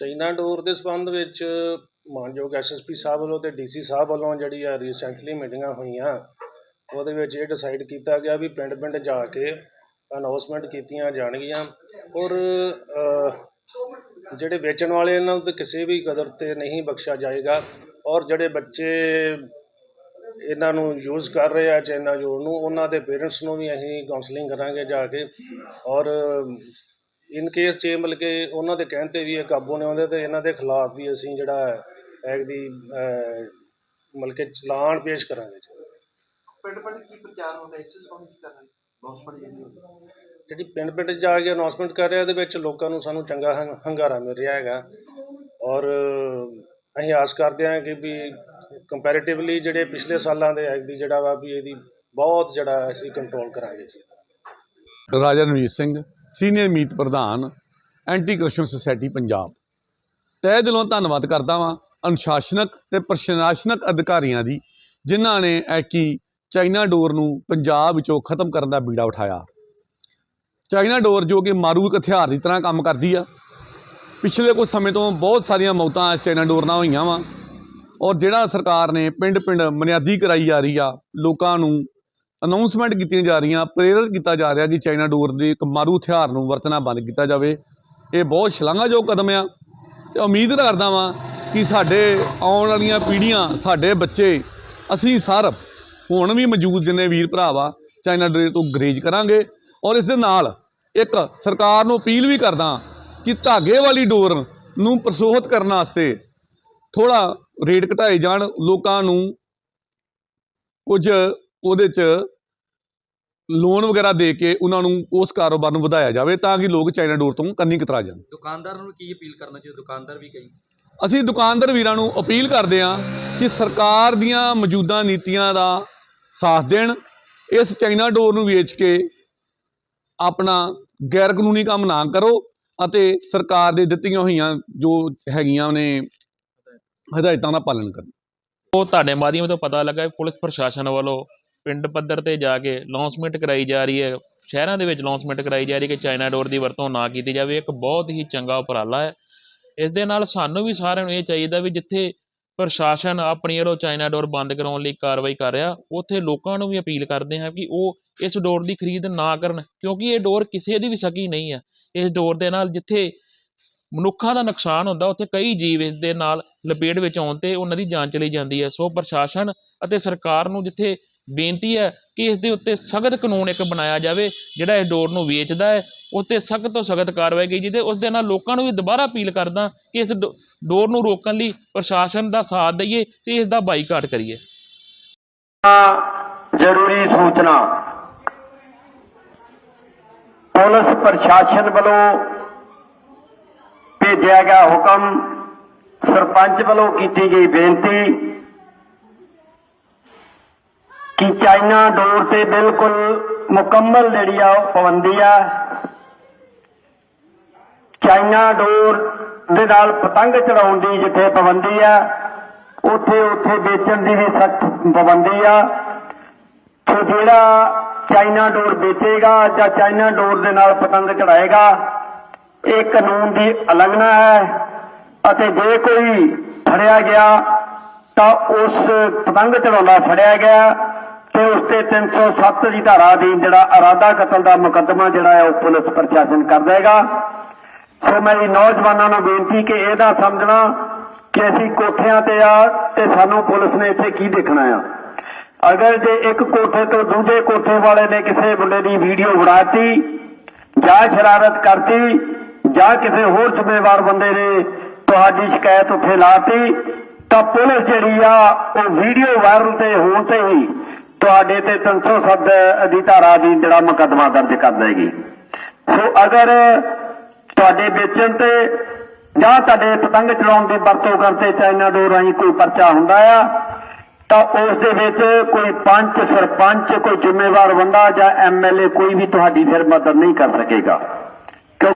China ਡੋਰ ਦੇ ਸੰਬੰਧ ਵਿੱਚ ਮਾਨਯੋਗ ਐਸਐਸਪੀ ਸਾਹਿਬ ਵੱਲੋਂ ਤੇ ਡੀਸੀ ਸਾਹਿਬ ਵੱਲੋਂ ਜਿਹੜੀ ਆ ਰੀਸੈਂਟਲੀ ਮੀਟਿੰਗਾਂ ਹੋਈਆਂ, ਉਹਦੇ ਵਿੱਚ ਇਹ ਡਿਸਾਈਡ ਕੀਤਾ ਗਿਆ ਵੀ ਪਿੰਡ ਪਿੰਡ ਜਾ ਕੇ ਅਨਾਉਂਸਮੈਂਟ ਕੀਤੀਆਂ ਜਾਣਗੀਆਂ ਔਰ ਜਿਹੜੇ ਵੇਚਣ ਵਾਲੇ ਇਹਨਾਂ ਨੂੰ ਤਾਂ ਕਿਸੇ ਵੀ ਕਦਰ ਤੇ ਨਹੀਂ ਬਖਸ਼ਿਆ ਜਾਏਗਾ ਔਰ ਜਿਹੜੇ ਬੱਚੇ ਇਹਨਾਂ ਨੂੰ ਯੂਜ਼ ਕਰ ਰਹੇ ਆ ਚਾਈਨਾ ਡੋਰ ਨੂੰ, ਉਹਨਾਂ ਦੇ ਪੇਰੈਂਟਸ ਨੂੰ ਵੀ ਅਸੀਂ ਕਾਉਂਸਲਿੰਗ ਕਰਾਂਗੇ ਜਾ ਕੇ ਔਰ ਇਨ ਕੇਸ ਜੇ ਮਤਲਬ ਕਿ ਉਹਨਾਂ ਦੇ ਕਹਿਣ 'ਤੇ ਵੀ ਇਹ ਕਾਬੂ ਨਹੀਂ ਆਉਂਦੇ ਤੇ ਇਹਨਾਂ ਦੇ ਖਿਲਾਫ ਵੀ ਅਸੀਂ ਜਿਹੜਾ ਐਗ ਦੀ ਮਤਲਬ ਕਿ ਚਲਾਨ ਪੇਸ਼ ਕਰਾਂਗੇ ਜੀ। ਪਿੰਡ ਪਿੰਡ ਕੀ ਪ੍ਰਚਾਰ ਹੁੰਦਾ ਇਸ ਸੰਬੰਧ ਵਿੱਚ ਕਰਨਾ ਨੌਸਪੜ ਜਿਹੜੀ ਪਿੰਡ ਪਿੰਡ ਜਾ ਕੇ ਅਨਾਉਂਸਮੈਂਟ ਕਰ ਰਿਹਾ ਉਹਦੇ ਵਿੱਚ ਲੋਕਾਂ ਨੂੰ ਸਾਨੂੰ ਚੰਗਾ ਹੰ- ਹੁੰਗਾਰਾ ਮਿਲ ਰਿਹਾ ਹੈਗਾ। ਔਰ ਅਸੀਂ ਆਸ ਕਰਦੇ ਹਾਂ ਕਿ ਵੀ ਕੰਪੈਰੀਟਿਵਲੀ ਜਿਹੜੇ ਪਿਛਲੇ ਸਾਲਾਂ ਦੇ ਐਗ ਦੀ ਜਿਹੜਾ ਵਾ ਵੀ ਇਹਦੀ ਬਹੁਤ ਜਿਹੜਾ ਅਸੀਂ ਕੰਟਰੋਲ ਕਰਾਂਗੇ ਜੀ। ਰਾਜਾ ਰਣਵੀਰ ਸਿੰਘ, ਸੀਨੀਅਰ ਮੀਤ ਪ੍ਰਧਾਨ, ਐਂਟੀ ਕਰਪਸ਼ਨ ਸੁਸਾਇਟੀ ਪੰਜਾਬ। ਤਹਿ ਦਿਲੋਂ ਧੰਨਵਾਦ ਕਰਦਾ ਵਾਂ ਅਨੁਸ਼ਾਸਨਕ ਤੇ ਪ੍ਰਸ਼ਾਸਨਿਕ ਅਧਿਕਾਰੀਆਂ ਦੀ, ਜਿਨ੍ਹਾਂ ਨੇ ਐਕੀ ਚਾਈਨਾ ਡੋਰ ਨੂੰ ਪੰਜਾਬ ਵਿੱਚੋਂ ਖਤਮ ਕਰਨ ਦਾ ਬੀੜਾ ਉਠਾਇਆ। ਚਾਈਨਾ ਡੋਰ ਜੋ ਕਿ ਮਾਰੂ ਹਥਿਆਰ ਦੀ ਤਰ੍ਹਾਂ ਕੰਮ ਕਰਦੀ ਆ। ਪਿਛਲੇ ਕੁਝ ਸਮੇਂ ਤੋਂ ਬਹੁਤ ਸਾਰੀਆਂ ਮੌਤਾਂ ਇਸ ਚਾਈਨਾ ਡੋਰ ਨਾਲ ਹੋਈਆਂ ਵਾ। ਔਰ ਜਿਹੜਾ ਸਰਕਾਰ ਨੇ ਪਿੰਡ ਪਿੰਡ ਬੁਨਿਆਦੀ ਕਰਾਈ ਜਾ ਰਹੀ ਆ, ਲੋਕਾਂ ਨੂੰ ਅਨਾਉਂਸਮੈਂਟ ਕੀਤੀਆਂ ਜਾ ਰਹੀਆਂ ਪ੍ਰੇਰਿਤ ਕੀਤਾ ਜਾ ਰਿਹਾ ਕਿ ਚਾਈਨਾ ਡੋਰ ਦੇ ਇੱਕ ਮਾਰੂ ਹਥਿਆਰ ਨੂੰ ਵਰਤਣਾ ਬੰਦ ਕੀਤਾ ਜਾਵੇ। ਇਹ ਬਹੁਤ ਸ਼ਲਾਘਾਯੋਗ ਕਦਮ ਆ। ਤੇ ਉਮੀਦ ਕਰਦਾ ਵਾਂ ਕਿ ਸਾਡੇ ਆਉਣ ਵਾਲੀਆਂ ਪੀੜ੍ਹੀਆਂ, ਸਾਡੇ ਬੱਚੇ, ਅਸੀਂ ਸਰ ਹੁਣ ਵੀ ਮੌਜੂਦ ਜਿੰਨੇ ਵੀਰ ਭਰਾ ਵਾ ਚਾਈਨਾ ਡੋਰ ਤੋਂ ਗਰੇਜ ਕਰਾਂਗੇ। ਔਰ ਇਸ ਦੇ ਨਾਲ ਇੱਕ ਸਰਕਾਰ ਨੂੰ ਅਪੀਲ ਵੀ ਕਰਦਾ ਕਿ ਧਾਗੇ ਵਾਲੀ ਡੋਰ ਨੂੰ ਪ੍ਰਸੋਹਤ ਕਰਨ ਵਾਸਤੇ ਥੋੜਾ ਰੇਟ ਘਟਾਏ ਜਾਣ। ਲੋਕਾਂ ਨੂੰ ਕੁਝ ਉਹਦੇ 'ਚ ਲੋਨ ਵਗੈਰਾ ਦੇ ਕੇ ਉਹਨਾਂ ਨੂੰ ਉਸ ਕਾਰੋਬਾਰ ਨੂੰ ਵਧਾਇਆ ਜਾਵੇ ਤਾਂ ਕਿ ਲੋਕ ਚਾਈਨਾ ਡੋਰ ਤੋਂ ਕੰਨੀ ਕਤਰਾ ਜਾਣ। ਦੁਕਾਨਦਾਰਾਂ ਨੂੰ ਕੀ ਅਪੀਲ ਕਰਨਾ ਚਾਹੀਦਾ? ਦੁਕਾਨਦਾਰ ਵੀ ਕਈ ਅਸੀਂ ਦੁਕਾਨਦਾਰ ਵੀਰਾਂ ਨੂੰ ਅਪੀਲ ਕਰਦੇ ਹਾਂ ਕਿ ਸਰਕਾਰ ਦੀਆਂ ਮੌਜੂਦਾ ਨੀਤੀਆਂ ਦਾ ਸਾਥ ਦੇਣ ਇਸ ਚਾਈਨਾ ਡੋਰ ਨੂੰ ਵੇਚ ਕੇ ਆਪਣਾ ਗੈਰ ਕਾਨੂੰਨੀ ਕੰਮ ਨਾ ਕਰੋ ਅਤੇ ਸਰਕਾਰ ਦੇ ਦਿੱਤੀਆਂ ਹੋਈਆਂ ਜੋ ਹੈਗੀਆਂ ਨੇ ਹਦਾਇਤਾਂ ਦਾ ਪਾਲਣ ਕਰੋ ਉਹ ਤੁਹਾਡੇ ਮਾਧਿਅਮ ਤੋਂ ਪਤਾ ਲੱਗਾ ਪੁਲਿਸ ਪ੍ਰਸ਼ਾਸਨ ਵੱਲੋਂ ਪਿੰਡ ਪੱਧਰ ਤੇ ਜਾ ਕੇ ਲੌਂਸਮੈਂਟ ਕਰਾਈ ਜਾ ਰਹੀ ਹੈ। ਸ਼ਹਿਰਾਂ ਦੇ ਵਿੱਚ ਲੌਂਸਮੈਂਟ ਕਰਾਈ ਜਾ ਰਹੀ ਹੈ ਕਿ ਚਾਈਨਾ ਡੋਰ ਦੀ ਵਰਤੋਂ ਨਾ ਕੀਤੀ ਜਾਵੇ। ਇੱਕ ਬਹੁਤ ਹੀ ਚੰਗਾ ਉਪਰਾਲਾ ਹੈ। ਇਸ ਦੇ ਨਾਲ ਸਾਨੂੰ ਵੀ ਸਾਰਿਆਂ ਨੂੰ ਇਹ ਚਾਹੀਦਾ ਵੀ ਜਿੱਥੇ ਪ੍ਰਸ਼ਾਸਨ ਆਪਣੀ ਵੱਲੋਂ ਚਾਈਨਾ ਡੋਰ ਬੰਦ ਕਰਾਉਣ ਲਈ ਕਾਰਵਾਈ ਕਰ ਰਿਹਾ, ਉੱਥੇ ਲੋਕਾਂ ਨੂੰ ਵੀ ਅਪੀਲ ਕਰਦੇ ਹਾਂ ਕਿ ਉਹ ਇਸ ਡੋਰ ਦੀ ਖਰੀਦ ਨਾ ਕਰਨ, ਕਿਉਂਕਿ ਇਹ ਡੋਰ ਕਿਸੇ ਦੀ ਵੀ ਸਕੀ ਨਹੀਂ ਹੈ। ਇਸ ਡੋਰ ਦੇ ਨਾਲ ਜਿੱਥੇ ਮਨੁੱਖਾਂ ਦਾ ਨੁਕਸਾਨ ਹੁੰਦਾ, ਉੱਥੇ ਕਈ ਜੀਵ ਇਸ ਦੇ ਨਾਲ ਲਪੇਟ ਵਿੱਚ ਆਉਣ ਤੇ ਉਹਨਾਂ ਦੀ ਜਾਨ ਚਲੀ ਜਾਂਦੀ ਹੈ। ਸੋ ਪ੍ਰਸ਼ਾਸਨ ਅਤੇ ਸਰਕਾਰ ਨੂੰ ਜਿੱਥੇ ਬੇਨਤੀ ਹੈ ਕਿ ਇਸ ਦੇ ਉੱਤੇ ਸਖਤ ਕਾਨੂੰਨ ਇੱਕ ਬਣਾਇਆ ਜਾਵੇ, ਜਿਹੜਾ ਇਸ ਡੋਰ ਨੂੰ ਵੇਚਦਾ ਹੈ ਉੱਤੇ ਸਖਤ ਤੋਂ ਸਖਤ ਕਾਰਵਾਈ ਕੀਤੀ ਜਿਹਦੇ ਉਸ ਦੇ ਨਾਲ ਲੋਕਾਂ ਨੂੰ ਵੀ ਦੁਬਾਰਾ ਅਪੀਲ ਕਰਦਾ ਕਿ ਇਸ ਡੋ- ਡੋਰ ਨੂੰ ਰੋਕਣ ਲਈ ਪ੍ਰਸ਼ਾਸਨ ਦਾ ਸਾਥ ਦਈਏ ਤੇ ਇਸ ਦਾ ਬਾਈਕਾਟ ਕਰੀਏ। ਜ਼ਰੂਰੀ ਸੂਚਨਾ। ਪੁਲਿਸ ਪ੍ਰਸ਼ਾਸਨ ਵੱਲੋਂ ਭੇਜਿਆ ਗਿਆ ਹੁਕਮ, ਸਰਪੰਚ ਵੱਲੋਂ ਕੀਤੀ ਗਈ ਬੇਨਤੀ। ਕਿ ਚਾਈਨਾ ਡੋਰ ਤੇ ਬਿਲਕੁਲ ਮੁਕੰਮਲ ਜਿਹੜੀ ਆ ਉਹ ਪਾਬੰਦੀ ਆ। ਚਾਈਨਾ ਡੋਰ ਦੇ ਨਾਲ ਪਤੰਗ ਚੜਾਉਣ ਦੀ ਜਿੱਥੇ ਪਾਬੰਦੀ ਆ, ਉੱਥੇ ਉੱਥੇ ਵੇਚਣ ਦੀ ਵੀ ਸਖਤ ਪਾਬੰਦੀ ਆ। ਤੇ ਜਿਹੜਾ ਚਾਈਨਾ ਡੋਰ ਵੇਚੇਗਾ ਜਾਂ ਚਾਈਨਾ ਡੋਰ ਦੇ ਨਾਲ ਪਤੰਗ ਚੜਾਏਗਾ, ਇਹ ਕਾਨੂੰਨ ਦੀ ਉਲੰਘਣਾ ਹੈ। ਅਤੇ ਜੇ ਕੋਈ ਫੜਿਆ ਗਿਆ ਤਾਂ ਉਸ ਪਤੰਗ ਚੜਾਉਂਦਾ ਫੜਿਆ ਗਿਆ। ਤੇ ਉਸ ਤੇ 307 ਦੀ ਧਾਰਾ ਅਧੀਨ ਜਿਹੜਾ ਅਰਾਦਾ ਕਤਲ ਦਾ ਮੁਕੱਦਮਾ ਜਿਹੜਾ ਹੈ, ਉਹ ਪੁਲਿਸ ਪ੍ਰਸ਼ਾਸਨ ਕਰ ਦੇਗਾ ਸੋ ਮੇਰੀ ਨੌਜਵਾਨਾਂ ਨੂੰ ਬੇਨਤੀ ਕਿ ਇਹਦਾ ਸਮਝਣਾ ਕਿ ਅਸੀਂ ਕੋਠਿਆਂ ਤੇ ਆ ਤੇ ਸਾਨੂੰ ਪੁਲਿਸ ਨੇ ਇੱਥੇ ਕੀ ਦੇਖਣਾ ਆ। ਅਗਰ ਜੇ ਇੱਕ ਕੋਠੇ ਤੋਂ ਦੂਜੇ ਕੋਠੇ ਵਾਲੇ ਨੇ ਕਿਸੇ ਬੰਦੇ ਦੀ ਵੀਡੀਓ ਬਣਾਤੀ, ਜਾਂ ਸ਼ਰਾਰਤ ਕਰਤੀ, ਜਾਂ ਕਿਸੇ ਹੋਰ ਜ਼ਿੰਮੇਵਾਰ ਬੰਦੇ ਨੇ ਤੁਹਾਡੀ ਸ਼ਿਕਾਇਤ ਉੱਥੇ ਲਾਤੀ, ਤਾਂ ਪੁਲਿਸ ਜਿਹੜੀ ਆ, ਉਹ ਵੀਡੀਓ ਵਾਇਰਲ ਤੇ ਹੋਣ ਤੇ ਹੀ ਤੁਹਾਡੇ ਤੇ 307 ਦੀ ਧਾਰਾ ਦੀ ਜਿਹੜਾ ਮੁਕੱਦਮਾ ਦਰਜ ਕਰ ਦੇਗੀ ਸੋ ਅਗਰ ਤੁਹਾਡੇ ਵੇਚਣ ਤੇ ਜਾਂ ਤੁਹਾਡੇ ਪਤੰਗ ਚਲਾਉਣ ਦੀ ਵਰਤੋਂ ਕਰਦੇ ਚਾਈਨਾ ਡੋਰ ਰਾਹੀਂ ਕੋਈ ਪਰਚਾ ਹੁੰਦਾ ਆ, ਤਾਂ ਉਸ ਦੇ ਵਿੱਚ ਕੋਈ ਪੰਚ, ਸਰਪੰਚ, ਕੋਈ ਜ਼ਿੰਮੇਵਾਰ ਬੰਦਾ ਜਾਂ ਐਮਐਲਏ ਕੋਈ ਵੀ ਤੁਹਾਡੀ ਫਿਰ ਮਦਦ ਨਹੀਂ ਕਰ ਸਕੇਗਾ।